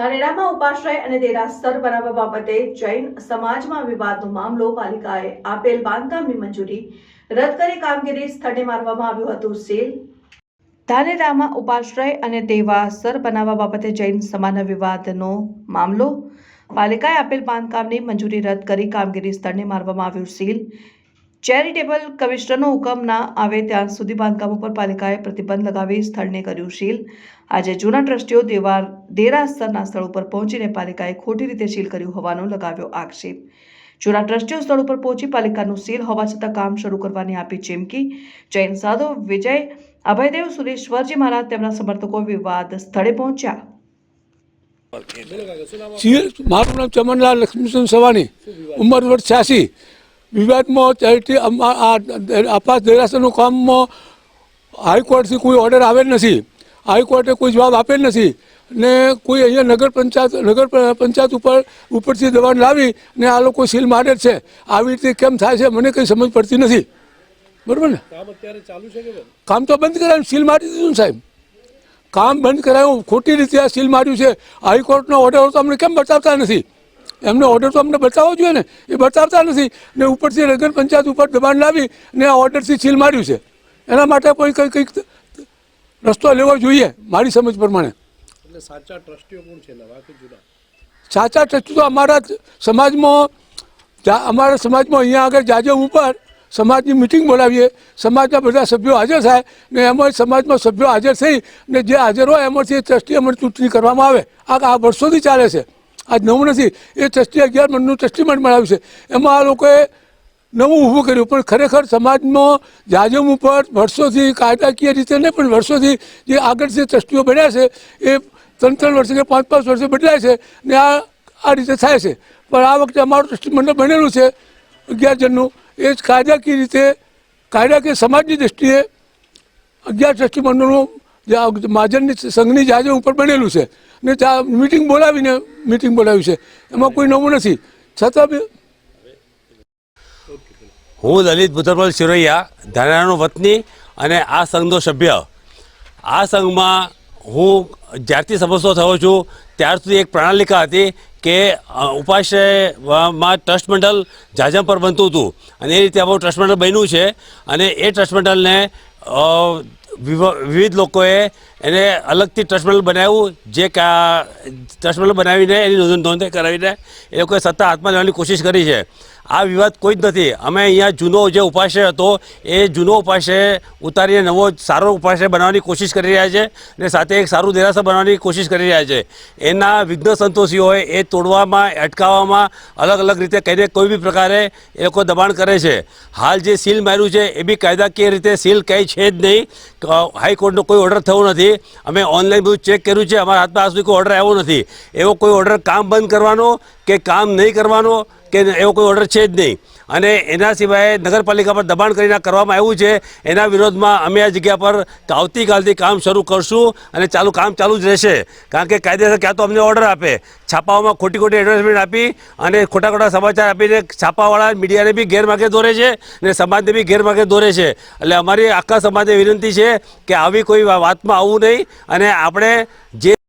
ધાનેરામાં ઉપાશ્રય અને દેરાસર બનાવવા બાબતે જૈન સમાજમાં વિવાદનો મામલો પાલિકાએ આપેલ બાંધકામની મંજૂરી રદ કરી કામગીરી સ્થળે મારવામાં આવ્યું હતું. સીલ ધાનેરામાં ઉપાશ્રય અને દેવાસર બનાવવા બાબતે જૈન સમાજના વિવાદનો મામલો પાલિકાએ આપેલ બાંધકામની મંજૂરી રદ કરી કામગીરી સ્થળને મારવામાં આવ્યું. સીલ ચેરિટેબલ કમિશનરનો હુકમ ના આવે ત્યાં સુધી બાંધકામ ઉપર પાલિકાએ પ્રતિબંધ લગાવી સ્થળને કર્યું શીલ. આજે જૂના ટ્રસ્ટીઓ દેવાર દેરાસરના સ્થળ ઉપર પહોંચીને પાલિકાએ ખોટી રીતે સીલ કર્યું હોવાનો લગાવ્યો આક્ષેપ. જૂના ટ્રસ્ટીઓ સ્થળ ઉપર પહોંચી પાલિકાનું સીલ હોવા છતાં કામ શરૂ કરવાની આપી ચીમકી. જૈન સાધુ વિજય અભયદેવ સુરેશ્વરજી મહારાજ તેમના સમર્થકો વિવાદ સ્થળે પહોંચ્યા. મારું નામ ચમનલાલ લક્ષ્મીચંદ સવાની ઉંમર વર્ષ છ્યાસી. વિવાદમાં ચેરિટી આપાસ દેરાસરનું કામમાં હાઈકોર્ટથી કોઈ ઓર્ડર આવેલ નથી. હાઈકોર્ટે કોઈ જવાબ આપેલ નથી. ને કોઈ અહીંયા નગર પંચાયત નગર પંચાયત ઉપર ઉપરથી દબાણ લાવી ને આ લોકો સીલ મારે છે. આવી રીતે કેમ થાય છે મને કંઈ સમજ પડતી નથી. બરાબર ને? કામ ચાલુ છે કામ તો બંધ કરાયું સીલ મારી દીધું સાહેબ. કામ બંધ કરાયું ખોટી રીતે આ સીલ માર્યું છે. હાઈકોર્ટનો ઓર્ડર તો અમને કેમ બતાવતા નથી? એમને ઓર્ડર તો અમને બતાવવો જોઈએ ને. એ બતાવતા નથી. ને ઉપરથી નગર પંચાયત ઉપર દબાણ લાવી ને આ ઓર્ડરથી છીલ માર્યું છે. એના માટે કોઈ કંઈ કંઈક રસ્તો લેવો જોઈએ મારી સમજ પ્રમાણે. સાચા ટ્રસ્ટીઓ કોણ છે? સાચા ટ્રસ્ટી તો અમારા સમાજમાં અમારા સમાજમાં અહીંયા આગળ જાજમ ઉપર સમાજની મિટિંગ બોલાવીએ. સમાજના બધા સભ્યો હાજર થાય ને એમાં સમાજમાં સભ્યો હાજર થઈ ને જે હાજર હોય એમાંથી ટ્રસ્ટી અમને ચૂંટણી કરવામાં આવે. આ આ વર્ષોથી ચાલે છે. આજ નવું નથી. એ ટ્રસ્ટી અગિયાર મનનું ટ્રસ્ટીમેન્ટ મળાવ્યું છે. એમાં આ લોકોએ નવું ઊભું કર્યું. પણ ખરેખર સમાજમાં જાજમ ઉપર વર્ષોથી કાયદાકીય રીતે નહીં, પણ વર્ષોથી જે આગળ જે ટ્રસ્ટીઓ બન્યા છે, એ ત્રણ ત્રણ વર્ષે કે પાંચ પાંચ વર્ષે બદલાય છે ને આ આ રીતે થાય છે. પણ આ વખતે અમારું ટ્રસ્ટી મંડળ બનેલું છે અગિયાર જણનું. એ જ કાયદાકીય રીતે કાયદાકીય સમાજની દ્રષ્ટિએ અગિયાર ટ્રસ્ટી જે મહાજનની સંઘની જહાજો ઉપર બનેલું છે. ને ત્યાં મિટિંગ બોલાવીને મિટિંગ બોલાવી છે. એમાં કોઈ નવું નથી. છતાં હું લલિત ભૂતરપાલ શિરોયા ધાનેરાનો વતની અને આ સંઘનો સભ્ય. આ સંઘમાં હું જ્યારથી સમજતો થયો છું, ત્યાર સુધી એક પ્રણાલિકા હતી કે ઉપાશ્રયમાં ટ્રસ્ટ મંડળ જાજમ પર બનતું હતું. અને એ રીતે આપણું ટ્રસ્ટ મંડળ બન્યું છે. અને એ ટ્રસ્ટ મંડળને વિવિધ લોકોએ એને અલગથી ટ્રસ્ટમેલ બનાવ્યું, જે કા, ટ્રસ્ટ બનાવીને એની નોંધ કરાવીને એ લોકોએ સત્તા હાથમાં લેવાની કોશિશ કરી છે. આ વિવાદ કોઈ જ નથી. અમે અહીંયા જૂનો જે ઉપાશ્રય હતો, એ જૂનો ઉપાશ્રય ઉતારીને નવો સારો ઉપાશ્રય બનાવવાની કોશિશ કરી રહ્યા છે અને સાથે એક સારું દેરાસર બનાવવાની કોશિશ કરી રહ્યા છે. એના વિઘ્ન સંતોષીઓએ એ તોડવામાં, અટકાવવામાં, અલગ અલગ રીતે કહીને કોઈ બી પ્રકારે એ લોકો દબાણ કરે છે. હાલ જે સીલ માર્યું છે, એ બી કાયદાકીય રીતે સીલ કંઈ છે જ નહીં. હાઈકોર્ટનો કોઈ ઓર્ડર થયો નથી. અમે ઓનલાઈન બધું ચેક કર્યું છે, અમારા હાથમાં આજ સુધી કોઈ ઓર્ડર આવ્યો નથી. એવો કોઈ ઓર્ડર કામ બંધ કરવાનો કે કામ નહીં કરવાનો કે એવો કોઈ ઓર્ડર છે જ નહીં. અને એના સિવાય નગરપાલિકા પર દબાણ કરીને કરવામાં આવ્યું છે. એના વિરોધમાં અમે આ જગ્યા પર આવતીકાલથી કામ શરૂ કરશું અને ચાલુ કામ ચાલુ જ રહેશે. કારણ કે કાયદેસર ક્યાં તો અમને ઓર્ડર આપે. છાપાઓમાં ખોટી ખોટી એડવર્ટાઇઝમેન્ટ આપી અને ખોટા ખોટા સમાચાર આપીને છાપાવાળા મીડિયાને બી ગેરમાર્ગે દોરે છે અને સમાજને બી ગેરમાર્ગે દોરે છે. એટલે અમારી આખા સમાજને વિનંતી છે કે આવી કોઈ વાતમાં આવવું નહીં અને આપણે જે